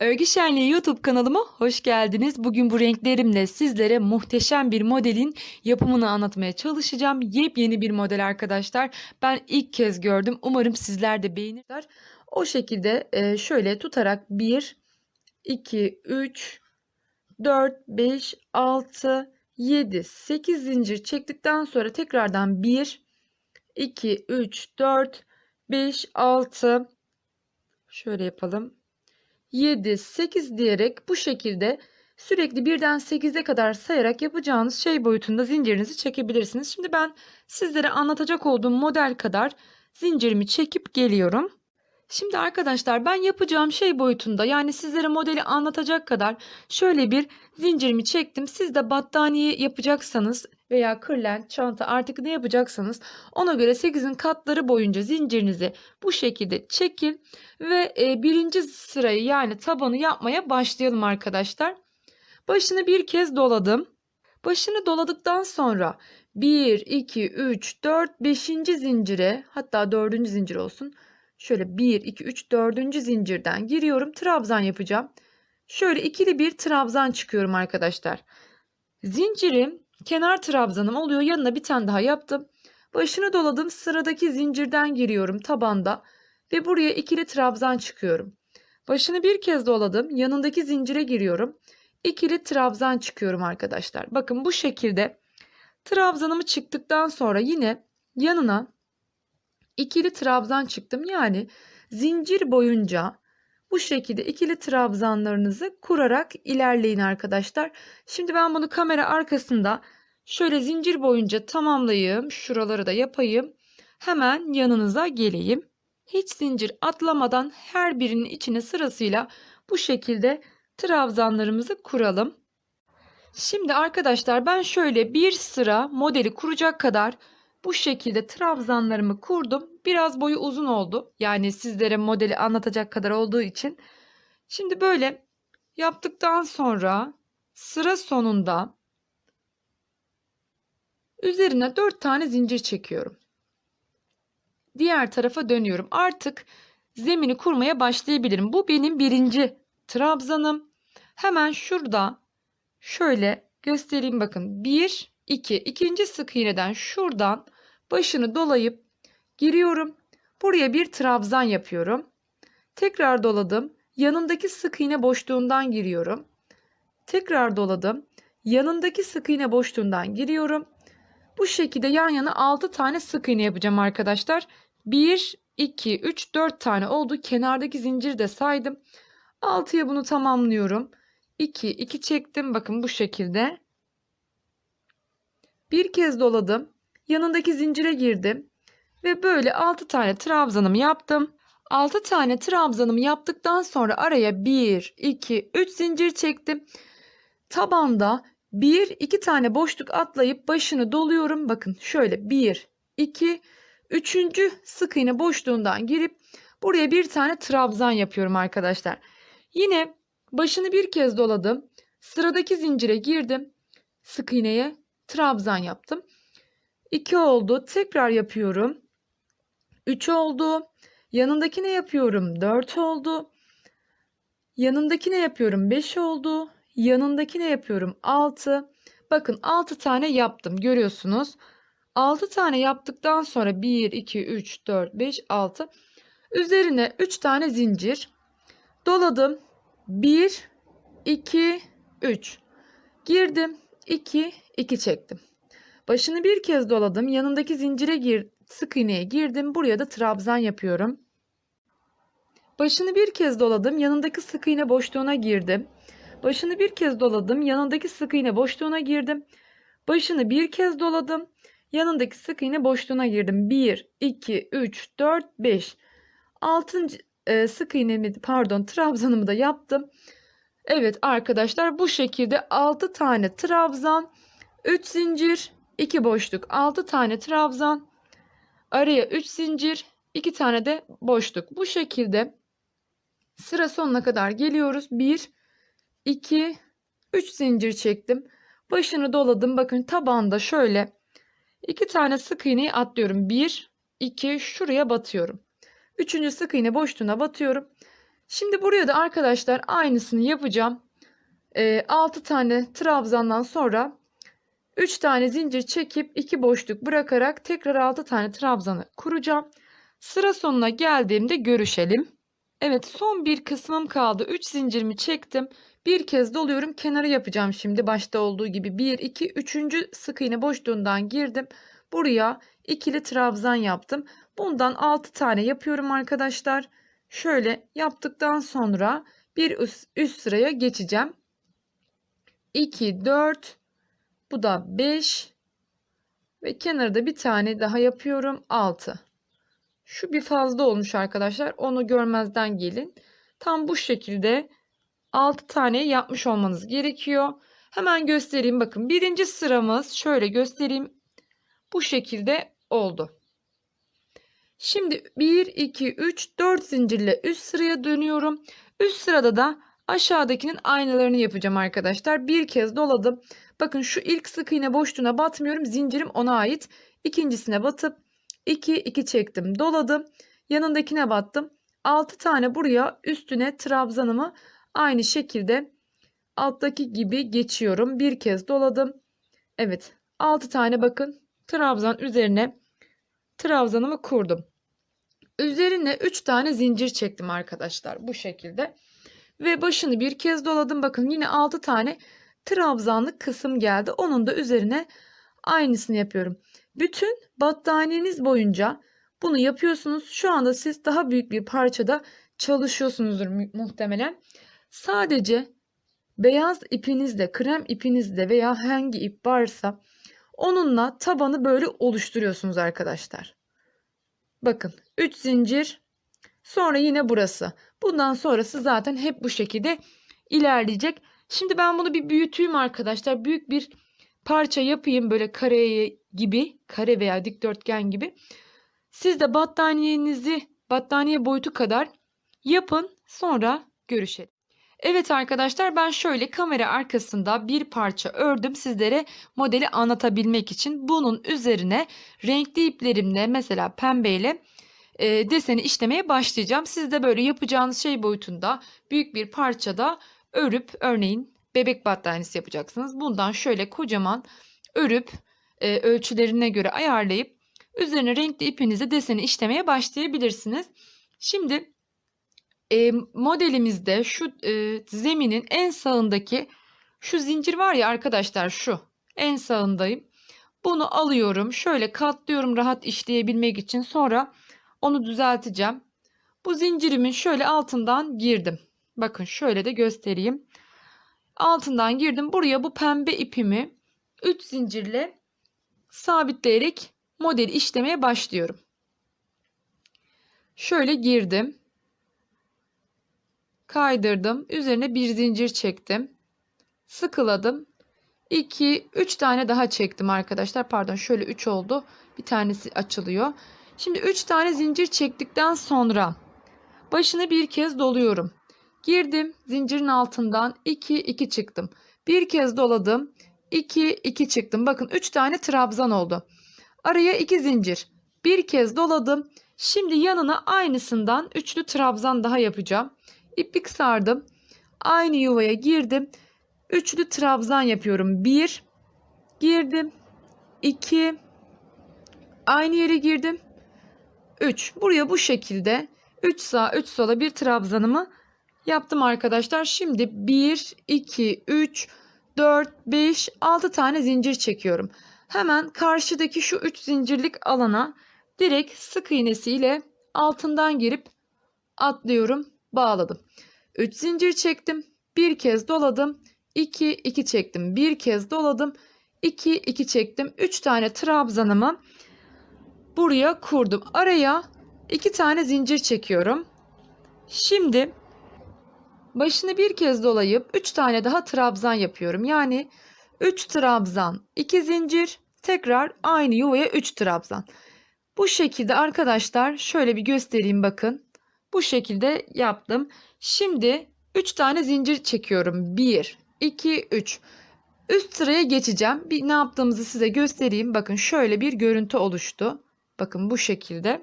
Örgü Şenliği YouTube kanalıma hoş geldiniz. Bugün bu renklerimle sizlere muhteşem bir modelin yapımını anlatmaya çalışacağım. Yepyeni bir model arkadaşlar. Ben ilk kez gördüm. Umarım sizler de beğenirler. O şekilde e, şöyle tutarak 1, 2, 3, 4, 5, 6, 7, 8 zincir çektikten sonra tekrardan 1, 2, 3, 4, 5, 6, şöyle yapalım. 7, 8 diyerek bu şekilde sürekli birden 8'e kadar sayarak yapacağınız şey boyutunda zincirinizi çekebilirsiniz. Şimdi ben sizlere anlatacak olduğum model kadar zincirimi çekip geliyorum. Şimdi arkadaşlar ben yapacağım şey boyutunda yani sizlere modeli anlatacak kadar şöyle bir zincirimi çektim. Siz de battaniye yapacaksanız veya kırlent, çanta artık ne yapacaksanız ona göre 8'in katları boyunca zincirinizi bu şekilde çekin ve e, birinci sırayı yani tabanı yapmaya başlayalım arkadaşlar. Başını bir kez doladım. Başını doladıktan sonra 1, 2, 3, 4, 5. zincire hatta 4. zincir olsun. Şöyle 1, 2, 3, 4. zincirden giriyorum. Trabzan yapacağım. Şöyle ikili bir trabzan çıkıyorum arkadaşlar. Zincirim kenar trabzanım oluyor. Yanına bir tane daha yaptım. Başını doladım. Sıradaki zincirden giriyorum tabanda ve buraya ikili trabzan çıkıyorum. Başını bir kez doladım. Yanındaki zincire giriyorum. İkili trabzan çıkıyorum arkadaşlar. Bakın bu şekilde trabzanımı çıktıktan sonra yine yanına ikili trabzan çıktım. Yani zincir boyunca bu şekilde ikili trabzanlarınızı kurarak ilerleyin arkadaşlar. Şimdi ben bunu kamera arkasında şöyle zincir boyunca tamamlayayım. Şuraları da yapayım. Hemen yanınıza geleyim. Hiç zincir atlamadan her birinin içine sırasıyla bu şekilde trabzanlarımızı kuralım. Şimdi arkadaşlar ben şöyle bir sıra modeli kuracak kadar bu şekilde trabzanlarımı kurdum. Biraz boyu uzun oldu. Yani sizlere modeli anlatacak kadar olduğu için. Şimdi böyle yaptıktan sonra sıra sonunda üzerine 4 tane zincir çekiyorum. Diğer tarafa dönüyorum. Artık zemini kurmaya başlayabilirim. Bu benim birinci trabzanım. Hemen şurada şöyle göstereyim bakın. 1 2 ikinci sık iğneden şuradan başını dolayıp giriyorum. Buraya bir trabzan yapıyorum. Tekrar doladım. Yanındaki sık iğne boşluğundan giriyorum. Tekrar doladım. Yanındaki sık iğne boşluğundan giriyorum. Bu şekilde yan yana 6 tane sık iğne yapacağım arkadaşlar. 1 2 3 4 tane oldu. Kenardaki zinciri de saydım. 6'ya bunu tamamlıyorum. 2 2 çektim. Bakın bu şekilde. Bir kez doladım. Yanındaki zincire girdim. Ve böyle 6 tane trabzanımı yaptım. 6 tane trabzanımı yaptıktan sonra araya 1, 2, 3 zincir çektim. Tabanda 1, 2 tane boşluk atlayıp başını doluyorum. Bakın şöyle 1, 2, 3. sık iğne boşluğundan girip buraya bir tane trabzan yapıyorum arkadaşlar. Yine başını bir kez doladım. Sıradaki zincire girdim. Sık iğneye trabzan yaptım. 2 oldu. Tekrar yapıyorum. 3 oldu. Yanındakine yapıyorum. 4 oldu. Yanındakine yapıyorum. 5 oldu. Yanındakine yapıyorum. 6. Bakın 6 tane yaptım. Görüyorsunuz. 6 tane yaptıktan sonra 1, 2, 3, 4, 5, 6. Üzerine 3 tane zincir. Doladım. 1, 2, 3. Girdim. 2, 2 çektim. Başını bir kez doladım. Yanındaki zincire gir, sık iğneye girdim. Buraya da trabzan yapıyorum. Başını bir kez doladım. Yanındaki sık iğne boşluğuna girdim. Başını bir kez doladım. Yanındaki sık iğne boşluğuna girdim. Başını bir kez doladım. Yanındaki sık iğne boşluğuna girdim. 1, 2, 3, 4, 5. 6. E, sık iğnemi pardon trabzanımı da yaptım. Evet arkadaşlar bu şekilde 6 tane trabzan, 3 zincir, 2 boşluk, 6 tane trabzan, araya 3 zincir, 2 tane de boşluk. Bu şekilde sıra sonuna kadar geliyoruz. 1, 2, 3 zincir çektim. Başını doladım. Bakın tabanda şöyle 2 tane sık iğneyi atlıyorum. 1, 2 şuraya batıyorum. Üçüncü sık iğne boşluğuna batıyorum. Şimdi buraya da arkadaşlar aynısını yapacağım. 6 tane trabzandan sonra 3 tane zincir çekip 2 boşluk bırakarak tekrar 6 tane trabzanı kuracağım. Sıra sonuna geldiğimde görüşelim. Evet son bir kısmım kaldı. 3 zincirimi çektim. Bir kez doluyorum. Kenarı yapacağım şimdi. Başta olduğu gibi 1, 2, 3. sık iğne boşluğundan girdim. Buraya ikili trabzan yaptım. Bundan 6 tane yapıyorum arkadaşlar. Şöyle yaptıktan sonra bir üst, üst sıraya geçeceğim. 2, 4, bu da 5 ve kenarda bir tane daha yapıyorum 6. Şu bir fazla olmuş arkadaşlar. Onu görmezden gelin. Tam bu şekilde 6 tane yapmış olmanız gerekiyor. Hemen göstereyim. Bakın birinci sıramız şöyle göstereyim. Bu şekilde oldu. Şimdi 1, 2, 3, 4 zincirle üst sıraya dönüyorum. Üst sırada da aşağıdakinin aynalarını yapacağım arkadaşlar. Bir kez doladım. Bakın şu ilk sık iğne boşluğuna batmıyorum. Zincirim ona ait. İkincisine batıp 2, 2 çektim. Doladım. Yanındakine battım. 6 tane buraya üstüne trabzanımı aynı şekilde alttaki gibi geçiyorum. Bir kez doladım. Evet 6 tane bakın trabzan üzerine trabzanımı kurdum. Üzerine 3 tane zincir çektim arkadaşlar bu şekilde. Ve başını bir kez doladım. Bakın yine 6 tane trabzanlık kısım geldi. Onun da üzerine aynısını yapıyorum. Bütün battaniyeniz boyunca bunu yapıyorsunuz. Şu anda siz daha büyük bir parçada çalışıyorsunuzdur muhtemelen. Sadece beyaz ipinizle, krem ipinizle veya hangi ip varsa onunla tabanı böyle oluşturuyorsunuz arkadaşlar. Bakın 3 zincir sonra yine burası. Bundan sonrası zaten hep bu şekilde ilerleyecek. Şimdi ben bunu bir büyüteyim arkadaşlar. Büyük bir parça yapayım böyle kare gibi, kare veya dikdörtgen gibi. Siz de battaniyenizi battaniye boyutu kadar yapın. Sonra görüşelim. Evet arkadaşlar ben şöyle kamera arkasında bir parça ördüm sizlere modeli anlatabilmek için. Bunun üzerine renkli iplerimle mesela pembeyle e, deseni işlemeye başlayacağım. Siz de böyle yapacağınız şey boyutunda büyük bir parçada örüp örneğin bebek battaniyesi yapacaksınız. Bundan şöyle kocaman örüp e, ölçülerine göre ayarlayıp üzerine renkli ipinizi deseni işlemeye başlayabilirsiniz. Şimdi e, modelimizde şu e, zeminin en sağındaki şu zincir var ya arkadaşlar şu en sağındayım. Bunu alıyorum şöyle katlıyorum rahat işleyebilmek için sonra onu düzelteceğim. Bu zincirimin şöyle altından girdim. Bakın şöyle de göstereyim. Altından girdim. Buraya bu pembe ipimi 3 zincirle sabitleyerek modeli işlemeye başlıyorum. Şöyle girdim. Kaydırdım. Üzerine bir zincir çektim. Sıkıladım. 2 3 tane daha çektim arkadaşlar. Pardon şöyle 3 oldu. Bir tanesi açılıyor. Şimdi 3 tane zincir çektikten sonra başını bir kez doluyorum. Girdim zincirin altından 2 2 çıktım. Bir kez doladım. 2 2 çıktım. Bakın 3 tane trabzan oldu. Araya 2 zincir. Bir kez doladım. Şimdi yanına aynısından üçlü trabzan daha yapacağım. İplik sardım. Aynı yuvaya girdim. Üçlü trabzan yapıyorum. 1 girdim. 2 aynı yere girdim. 3. Buraya bu şekilde 3 sağ 3 sola bir trabzanımı yaptım arkadaşlar. Şimdi 1, 2, 3, 4, 5, 6 tane zincir çekiyorum. Hemen karşıdaki şu 3 zincirlik alana direkt sık iğnesiyle altından girip atlıyorum. Bağladım. 3 zincir çektim. Bir kez doladım. 2, 2 çektim. Bir kez doladım. 2, 2 çektim. 3 tane trabzanımı buraya kurdum. Araya 2 tane zincir çekiyorum. Şimdi başını bir kez dolayıp 3 tane daha trabzan yapıyorum. Yani 3 trabzan, 2 zincir, tekrar aynı yuvaya 3 trabzan. Bu şekilde arkadaşlar şöyle bir göstereyim bakın. Bu şekilde yaptım. Şimdi 3 tane zincir çekiyorum. 1, 2, 3. Üst sıraya geçeceğim. Bir ne yaptığımızı size göstereyim. Bakın şöyle bir görüntü oluştu. Bakın bu şekilde.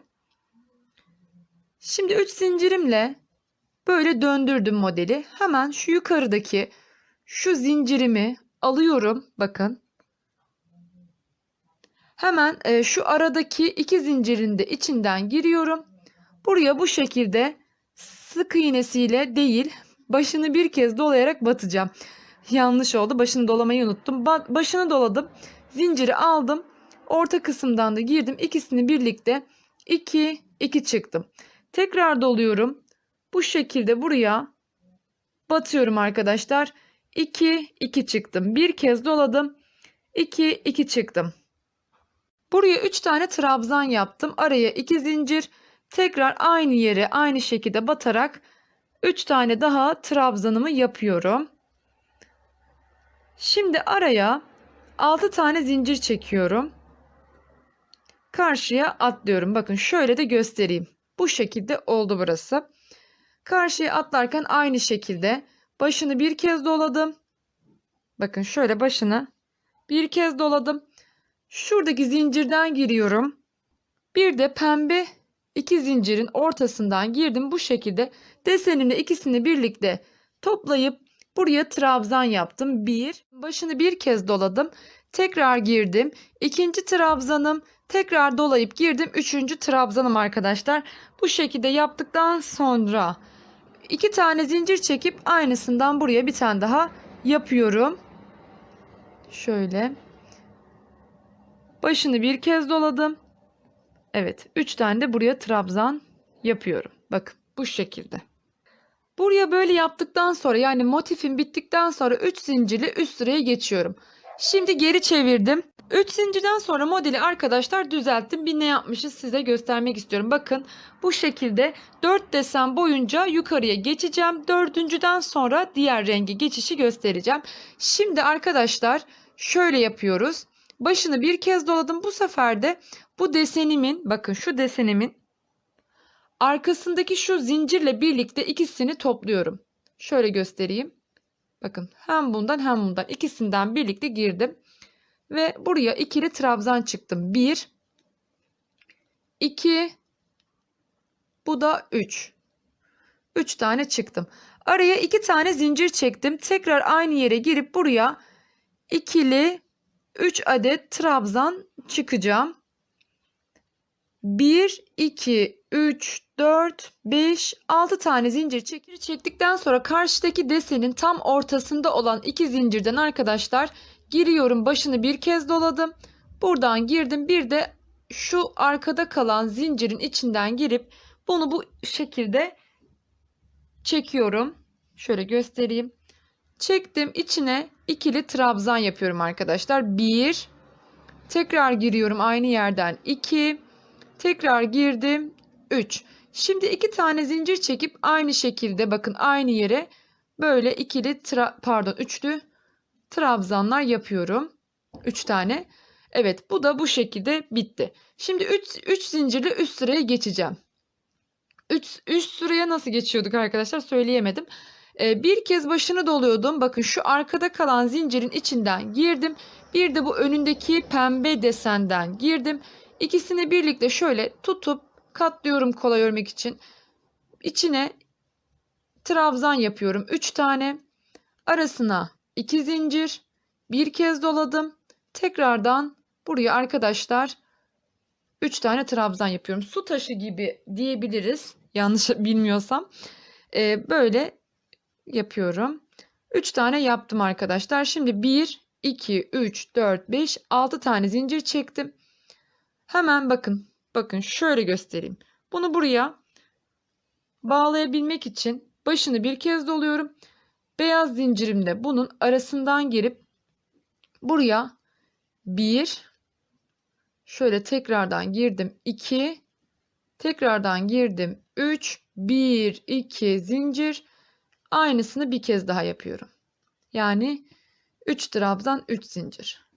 Şimdi 3 zincirimle Böyle döndürdüm modeli. Hemen şu yukarıdaki şu zincirimi alıyorum. Bakın. Hemen e, şu aradaki iki zincirin de içinden giriyorum. Buraya bu şekilde sık iğnesiyle değil başını bir kez dolayarak batacağım. Yanlış oldu. Başını dolamayı unuttum. Ba- başını doladım. Zinciri aldım. Orta kısımdan da girdim. İkisini birlikte 2 2 çıktım. Tekrar doluyorum. Bu şekilde buraya batıyorum arkadaşlar. 2 2 çıktım. Bir kez doladım. 2 2 çıktım. Buraya 3 tane trabzan yaptım. Araya 2 zincir. Tekrar aynı yere aynı şekilde batarak 3 tane daha trabzanımı yapıyorum. Şimdi araya 6 tane zincir çekiyorum. Karşıya atlıyorum. Bakın şöyle de göstereyim. Bu şekilde oldu burası. Karşıya atlarken aynı şekilde başını bir kez doladım. Bakın şöyle başını bir kez doladım. Şuradaki zincirden giriyorum. Bir de pembe iki zincirin ortasından girdim. Bu şekilde desenimle ikisini birlikte toplayıp buraya trabzan yaptım. Bir, başını bir kez doladım. Tekrar girdim. İkinci trabzanım. Tekrar dolayıp girdim. Üçüncü trabzanım arkadaşlar. Bu şekilde yaptıktan sonra iki tane zincir çekip aynısından buraya bir tane daha yapıyorum. Şöyle. Başını bir kez doladım. Evet, 3 tane de buraya trabzan yapıyorum. Bakın bu şekilde. Buraya böyle yaptıktan sonra yani motifim bittikten sonra 3 zincirli üst sıraya geçiyorum. Şimdi geri çevirdim. 3 zincirden sonra modeli arkadaşlar düzelttim. Bir ne yapmışız size göstermek istiyorum. Bakın bu şekilde 4 desen boyunca yukarıya geçeceğim. Dördüncüden sonra diğer rengi geçişi göstereceğim. Şimdi arkadaşlar şöyle yapıyoruz. Başını bir kez doladım. Bu sefer de bu desenimin bakın şu desenimin arkasındaki şu zincirle birlikte ikisini topluyorum. Şöyle göstereyim. Bakın hem bundan hem bundan ikisinden birlikte girdim. Ve buraya ikili trabzan çıktım. 1 2 bu da 3. 3 tane çıktım. Araya 2 tane zincir çektim. Tekrar aynı yere girip buraya ikili 3 adet trabzan çıkacağım. 1, 2, 3, 4, 5, 6 tane zincir çekir çektikten sonra karşıdaki desenin tam ortasında olan iki zincirden arkadaşlar giriyorum. Başını bir kez doladım. Buradan girdim. Bir de şu arkada kalan zincirin içinden girip bunu bu şekilde çekiyorum. Şöyle göstereyim. Çektim içine ikili trabzan yapıyorum arkadaşlar. 1 tekrar giriyorum aynı yerden 2 tekrar girdim 3. Şimdi iki tane zincir çekip aynı şekilde bakın aynı yere böyle ikili pardon üçlü trabzanlar yapıyorum. 3 tane. Evet bu da bu şekilde bitti. Şimdi 3 3 zincirli üst sıraya geçeceğim. 3 üst sıraya nasıl geçiyorduk arkadaşlar söyleyemedim. Ee, bir kez başını doluyordum. Bakın şu arkada kalan zincirin içinden girdim. Bir de bu önündeki pembe desenden girdim. İkisini birlikte şöyle tutup katlıyorum kolay örmek için. İçine trabzan yapıyorum. 3 tane. Arasına 2 zincir. Bir kez doladım. Tekrardan buraya arkadaşlar 3 tane trabzan yapıyorum. Su taşı gibi diyebiliriz. Yanlış bilmiyorsam. Ee, böyle yapıyorum. 3 tane yaptım arkadaşlar. Şimdi 1, 2, 3, 4, 5, 6 tane zincir çektim. Hemen bakın. Bakın şöyle göstereyim. Bunu buraya bağlayabilmek için başını bir kez doluyorum. Beyaz zincirimle bunun arasından girip buraya 1 şöyle tekrardan girdim 2 tekrardan girdim 3 1 2 zincir Aynısını bir kez daha yapıyorum. Yani 3 trabzan 3 zincir.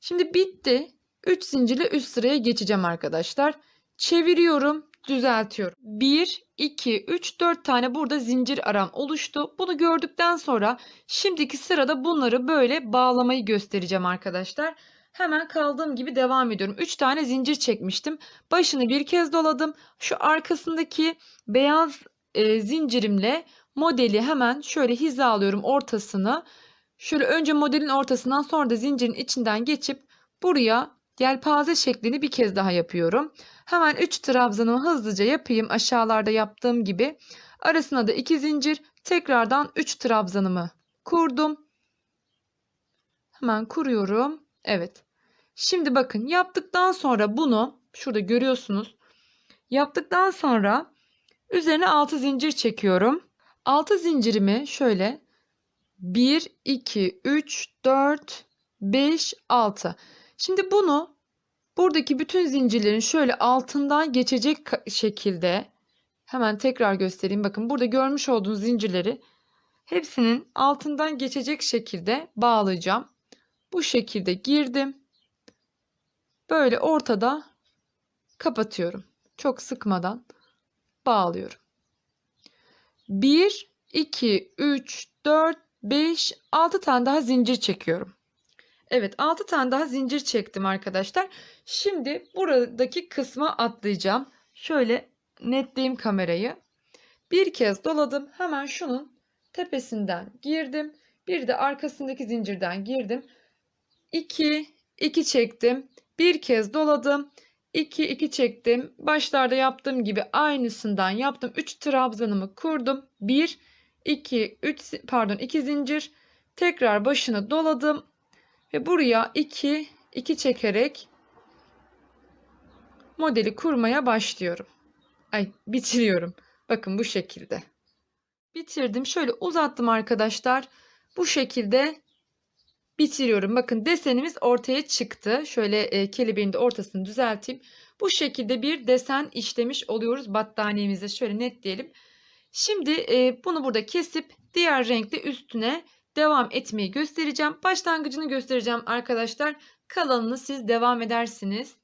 Şimdi bitti. 3 zincirle üst sıraya geçeceğim arkadaşlar. Çeviriyorum, düzeltiyorum. 1, 2, 3, 4 tane burada zincir aram oluştu. Bunu gördükten sonra şimdiki sırada bunları böyle bağlamayı göstereceğim arkadaşlar. Hemen kaldığım gibi devam ediyorum. 3 tane zincir çekmiştim. Başını bir kez doladım. Şu arkasındaki beyaz e, zincirimle modeli hemen şöyle hizalıyorum ortasını. Şöyle önce modelin ortasından sonra da zincirin içinden geçip buraya yelpaze şeklini bir kez daha yapıyorum. Hemen 3 trabzanımı hızlıca yapayım aşağılarda yaptığım gibi. Arasına da 2 zincir tekrardan 3 trabzanımı kurdum. Hemen kuruyorum. Evet. Şimdi bakın yaptıktan sonra bunu şurada görüyorsunuz. Yaptıktan sonra üzerine 6 zincir çekiyorum. 6 zincirimi şöyle 1, 2, 3, 4, 5, 6. Şimdi bunu buradaki bütün zincirlerin şöyle altından geçecek şekilde hemen tekrar göstereyim. Bakın burada görmüş olduğunuz zincirleri hepsinin altından geçecek şekilde bağlayacağım. Bu şekilde girdim. Böyle ortada kapatıyorum. Çok sıkmadan bağlıyorum. 1, 2, 3, 4, 5, 6 tane daha zincir çekiyorum. Evet 6 tane daha zincir çektim arkadaşlar. Şimdi buradaki kısma atlayacağım. Şöyle netleyeyim kamerayı. Bir kez doladım. Hemen şunun tepesinden girdim. Bir de arkasındaki zincirden girdim. 2, 2 çektim. Bir kez doladım. 2, 2 çektim. Başlarda yaptığım gibi aynısından yaptım. 3 trabzanımı kurdum. 1, 2, 3 pardon 2 zincir. Tekrar başını doladım. Ve buraya 2, 2 çekerek modeli kurmaya başlıyorum. Ay bitiriyorum. Bakın bu şekilde. Bitirdim. Şöyle uzattım arkadaşlar. Bu şekilde bitiriyorum. Bakın desenimiz ortaya çıktı. Şöyle e, kelebeğin de ortasını düzelteyim. Bu şekilde bir desen işlemiş oluyoruz battaniyemize. Şöyle net diyelim. Şimdi e, bunu burada kesip diğer renkte üstüne devam etmeyi göstereceğim. Başlangıcını göstereceğim arkadaşlar. Kalanını siz devam edersiniz.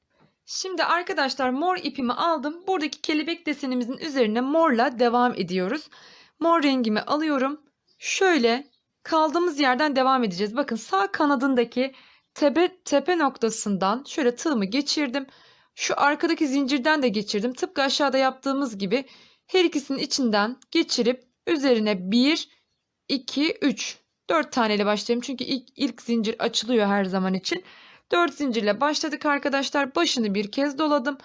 Şimdi arkadaşlar mor ipimi aldım. Buradaki kelebek desenimizin üzerine morla devam ediyoruz. Mor rengimi alıyorum. Şöyle kaldığımız yerden devam edeceğiz. Bakın sağ kanadındaki tepe, tepe noktasından şöyle tığımı geçirdim. Şu arkadaki zincirden de geçirdim. Tıpkı aşağıda yaptığımız gibi her ikisinin içinden geçirip üzerine 1, 2, 3, 4 taneyle başlayayım. Çünkü ilk, ilk zincir açılıyor her zaman için. 4 zincirle başladık arkadaşlar. Başını bir kez doladım.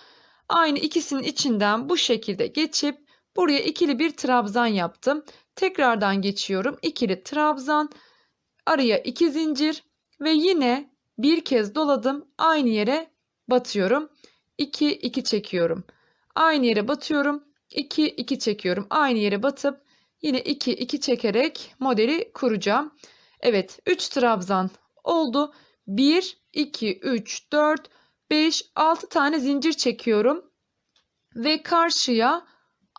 Aynı ikisinin içinden bu şekilde geçip buraya ikili bir trabzan yaptım. Tekrardan geçiyorum. İkili trabzan. Araya iki zincir ve yine bir kez doladım. Aynı yere batıyorum. 2 2 çekiyorum. Aynı yere batıyorum. 2 2 çekiyorum. Aynı yere batıp yine 2 2 çekerek modeli kuracağım. Evet 3 trabzan oldu. 1 2 3 4 5 6 tane zincir çekiyorum. Ve karşıya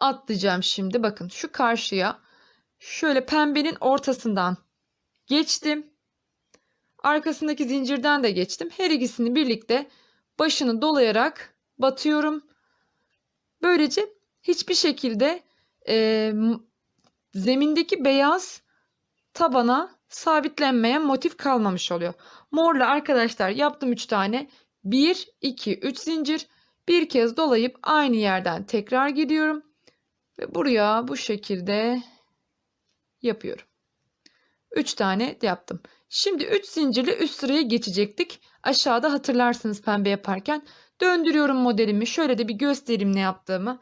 atlayacağım şimdi. Bakın şu karşıya şöyle pembenin ortasından geçtim. Arkasındaki zincirden de geçtim. Her ikisini birlikte başını dolayarak batıyorum. Böylece hiçbir şekilde e, zemindeki beyaz tabana sabitlenmeyen motif kalmamış oluyor. Morla arkadaşlar yaptım 3 tane. 1, 2, 3 zincir. Bir kez dolayıp aynı yerden tekrar gidiyorum. Ve buraya bu şekilde yapıyorum. 3 tane yaptım. Şimdi 3 zincirli üst sıraya geçecektik. Aşağıda hatırlarsınız pembe yaparken. Döndürüyorum modelimi. Şöyle de bir göstereyim ne yaptığımı.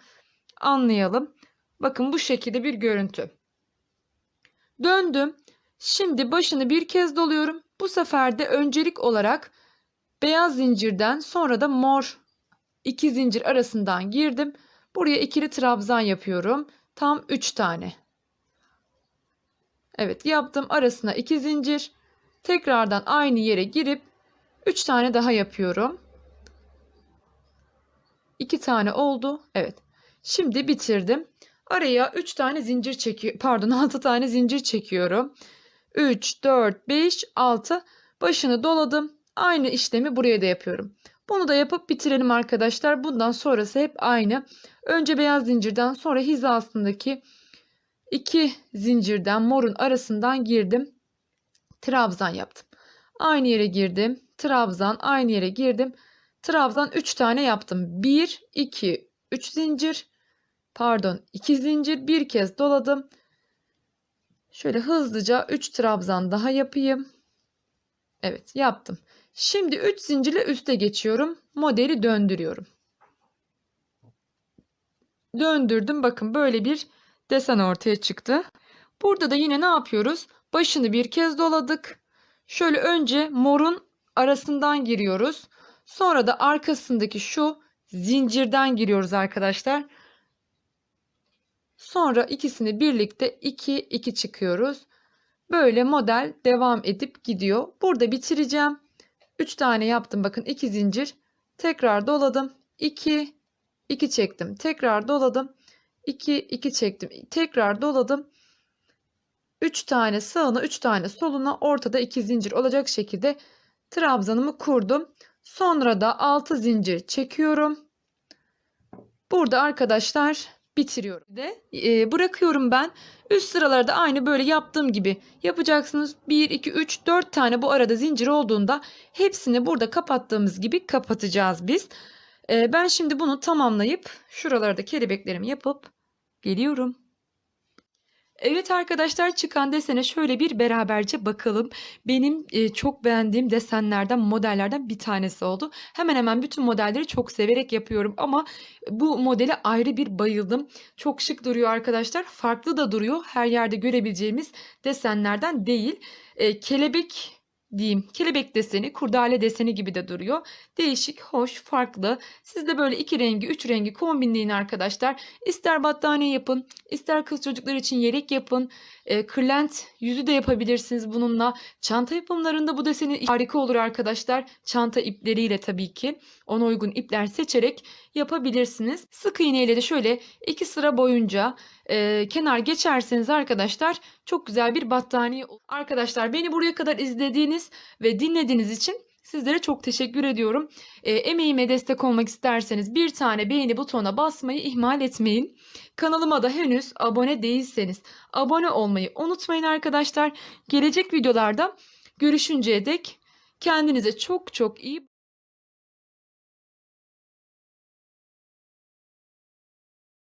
Anlayalım. Bakın bu şekilde bir görüntü. Döndüm. Şimdi başını bir kez doluyorum. Bu sefer de öncelik olarak beyaz zincirden sonra da mor iki zincir arasından girdim. Buraya ikili trabzan yapıyorum. Tam 3 tane. Evet yaptım. Arasına 2 zincir. Tekrardan aynı yere girip 3 tane daha yapıyorum. 2 tane oldu. Evet. Şimdi bitirdim. Araya 3 tane zincir çekiyor. Pardon 6 tane zincir çekiyorum. 3, 4, 5, 6. Başını doladım. Aynı işlemi buraya da yapıyorum. Bunu da yapıp bitirelim arkadaşlar. Bundan sonrası hep aynı. Önce beyaz zincirden sonra hizasındaki iki zincirden morun arasından girdim. Trabzan yaptım. Aynı yere girdim. Trabzan aynı yere girdim. Trabzan 3 tane yaptım. 1, 2, 3 zincir. Pardon 2 zincir bir kez doladım. Şöyle hızlıca 3 trabzan daha yapayım. Evet yaptım. Şimdi 3 zincirle üste geçiyorum. Modeli döndürüyorum. Döndürdüm. Bakın böyle bir desen ortaya çıktı. Burada da yine ne yapıyoruz? Başını bir kez doladık. Şöyle önce morun arasından giriyoruz. Sonra da arkasındaki şu zincirden giriyoruz arkadaşlar. Sonra ikisini birlikte 2 2 çıkıyoruz. Böyle model devam edip gidiyor. Burada bitireceğim. 3 tane yaptım. Bakın 2 zincir. Tekrar doladım. 2 2 çektim. Tekrar doladım. 2 2 çektim. Tekrar doladım. 3 tane sağına 3 tane soluna ortada 2 zincir olacak şekilde trabzanımı kurdum. Sonra da 6 zincir çekiyorum. Burada arkadaşlar bitiriyorum. De e, bırakıyorum ben. Üst sıralarda aynı böyle yaptığım gibi yapacaksınız. 1 2 3 4 tane bu arada zincir olduğunda hepsini burada kapattığımız gibi kapatacağız biz. E, ben şimdi bunu tamamlayıp şuralarda kelebeklerimi yapıp geliyorum. Evet arkadaşlar çıkan desene şöyle bir beraberce bakalım. Benim e, çok beğendiğim desenlerden, modellerden bir tanesi oldu. Hemen hemen bütün modelleri çok severek yapıyorum ama bu modele ayrı bir bayıldım. Çok şık duruyor arkadaşlar. Farklı da duruyor. Her yerde görebileceğimiz desenlerden değil. E, kelebek diyeyim. Kelebek deseni, kurdale deseni gibi de duruyor. Değişik, hoş, farklı. Siz de böyle iki rengi, üç rengi kombinleyin arkadaşlar. İster battaniye yapın, ister kız çocuklar için yelek yapın. E, kırlent yüzü de yapabilirsiniz bununla. Çanta yapımlarında bu deseni harika olur arkadaşlar. Çanta ipleriyle tabii ki. Ona uygun ipler seçerek yapabilirsiniz. Sık iğneyle de şöyle iki sıra boyunca e, kenar geçerseniz arkadaşlar çok güzel bir battaniye. Arkadaşlar beni buraya kadar izlediğiniz ve dinlediğiniz için Sizlere çok teşekkür ediyorum. E, emeğime destek olmak isterseniz bir tane beğeni butonuna basmayı ihmal etmeyin. Kanalıma da henüz abone değilseniz abone olmayı unutmayın arkadaşlar. Gelecek videolarda görüşünceye dek kendinize çok çok iyi